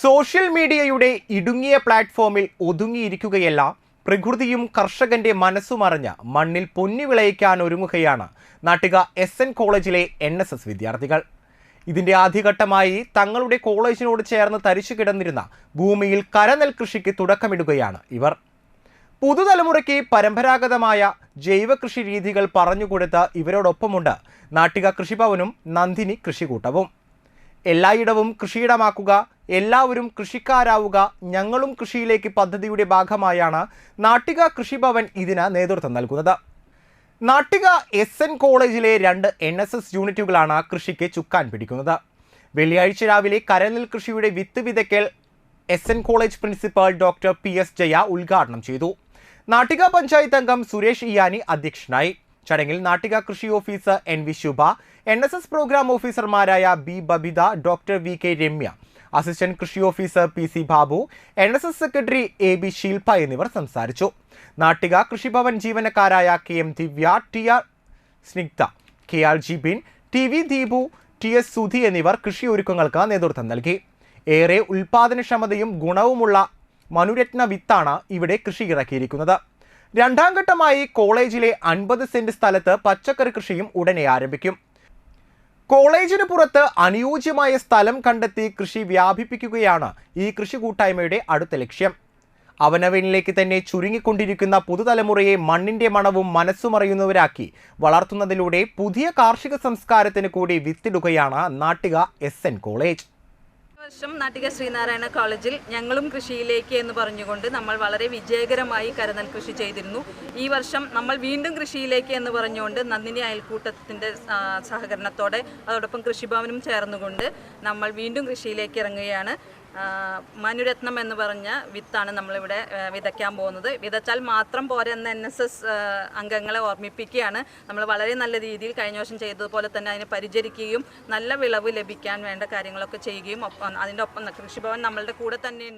Social മീഡിയയുടെ ഇടുങ്ങിയ പ്ലാറ്റ്ഫോമിൽ ഒതുങ്ങിയിരിക്കുകയല്ല പ്രകൃതിയും കർഷകന്റെ മനസ്സുമറിഞ്ഞ് മണ്ണിൽ പൊന്നി വിളയിക്കാൻ ഒരുങ്ങുകയാണ് നാട്ടിക എസ് എൻ കോളേജിലെ എൻ എസ് എസ് വിദ്യാർത്ഥികൾ. ഇതിന്റെ ആദ്യഘട്ടമായി തങ്ങളുടെ കോളേജിനോട് ചേർന്ന് തരിച്ചു കിടന്നിരുന്ന ഭൂമിയിൽ കരനെൽ കൃഷിക്ക് തുടക്കമിടുകയാണ് ഇവർ. പുതുതലമുറയ്ക്ക് പരമ്പരാഗതമായ ജൈവ കൃഷി രീതികൾ പറഞ്ഞുകൊടുത്ത ഇവരോടൊപ്പമുണ്ട് നാട്ടിക കൃഷിഭവനും നന്ദിനി കൃഷികൂട്ടവും. എല്ലായിടവും കൃഷിയിടമാക്കുക എല്ലാവരും കൃഷിക്കാരാവുക ഞങ്ങളും കൃഷിയിലേക്ക് പദ്ധതിയുടെ ഭാഗമായാണ് നാട്ടിക കൃഷിഭവൻ ഇതിന് നേതൃത്വം നൽകുന്നത്. നാട്ടിക എസ് എൻ കോളേജിലെ രണ്ട് എൻ എസ് എസ് യൂണിറ്റുകളാണ് കൃഷിക്ക് ചുക്കാൻ പിടിക്കുന്നത്. വെള്ളിയാഴ്ച രാവിലെ കരനെൽ കൃഷിയുടെ വിത്ത് വിതയ്ക്കൽ S N college principal doctor P S Jaya ഉദ്ഘാടനം ചെയ്തു. നാട്ടിക പഞ്ചായത്ത് അംഗം സുരേഷ് ഇയാനി അധ്യക്ഷനായി. ചടങ്ങിൽ നാട്ടിക കൃഷി officer N V Shubha N S S programme ഓഫീസർമാരായ B Babitha doctor V K Ramya assistant കൃഷി officer P C Babu N S S secretary A B Shilpa എന്നിവർ സംസാരിച്ചു. Nattika Krishibhavan ജീവനക്കാരായ K M Divya T R Snigdha K R Jibin T V Deepu T S Sudhi എന്നിവർ കൃഷി ഒരുക്കങ്ങൾക്ക് നേതൃത്വം നൽകി. ഏറെ ഉൽപാദനക്ഷമതയും ഗുണവുമുള്ള മനുരത്ന വിത്താണ് ഇവിടെ കൃഷി ഇറക്കിയിരിക്കുന്നത്. രണ്ടാം ഘട്ടമായി കോളേജിലെ അൻപത് സെന്റ് സ്ഥലത്ത് പച്ചക്കറി കൃഷിയും ഉടനെ ആരംഭിക്കും. കോളേജിന് പുറത്ത് അനുയോജ്യമായ സ്ഥലം കണ്ടെത്തി കൃഷി വ്യാപിപ്പിക്കുകയാണ് ഈ കൃഷി കൂട്ടായ്മയുടെ അടുത്ത ലക്ഷ്യം. അവനവനിലേക്ക് തന്നെ ചുരുങ്ങിക്കൊണ്ടിരിക്കുന്ന പുതുതലമുറയെ മണ്ണിന്റെ മണവും മനസ്സുമറിയുന്നവരാക്കി വളർത്തുന്നതിലൂടെ പുതിയ കാർഷിക സംസ്കാരത്തിന് കൂടി വിത്തിടുകയാണ് നാട്ടിക എസ് കോളേജ്. വർഷം നാട്ടിക ശ്രീനാരായണ കോളേജിൽ ഞങ്ങളും കൃഷിയിലേക്ക് എന്ന് പറഞ്ഞുകൊണ്ട് നമ്മൾ വളരെ വിജയകരമായി കരനൽ കൃഷി ചെയ്തിരുന്നു. ഈ വർഷം നമ്മൾ വീണ്ടും കൃഷിയിലേക്ക് എന്ന് പറഞ്ഞുകൊണ്ട് നന്ദിനി അയൽക്കൂട്ടത്തിന്റെ സഹകരണത്തോടെ അതോടൊപ്പം കൃഷിഭവനും ചേർന്നുകൊണ്ട് നമ്മൾ വീണ്ടും കൃഷിയിലേക്ക് ഇറങ്ങുകയാണ്. മനുരത്നം എന്ന് പറഞ്ഞ വിത്താണ് നമ്മളിവിടെ വിതയ്ക്കാൻ പോകുന്നത്. വിതച്ചാൽ മാത്രം പോരെ എന്ന് എൻ എസ് എസ് അംഗങ്ങളെ ഓർമ്മിപ്പിക്കുകയാണ്. നമ്മൾ വളരെ നല്ല രീതിയിൽ കഴിഞ്ഞ വർഷം ചെയ്തതുപോലെ തന്നെ അതിനെ പരിചരിക്കുകയും നല്ല വിളവ് ലഭിക്കാൻ വേണ്ട കാര്യങ്ങളൊക്കെ ചെയ്യുകയും അതിന്റെ ഒപ്പം കൃഷിഭവൻ നമ്മളുടെ കൂടെ തന്നെയുണ്ട്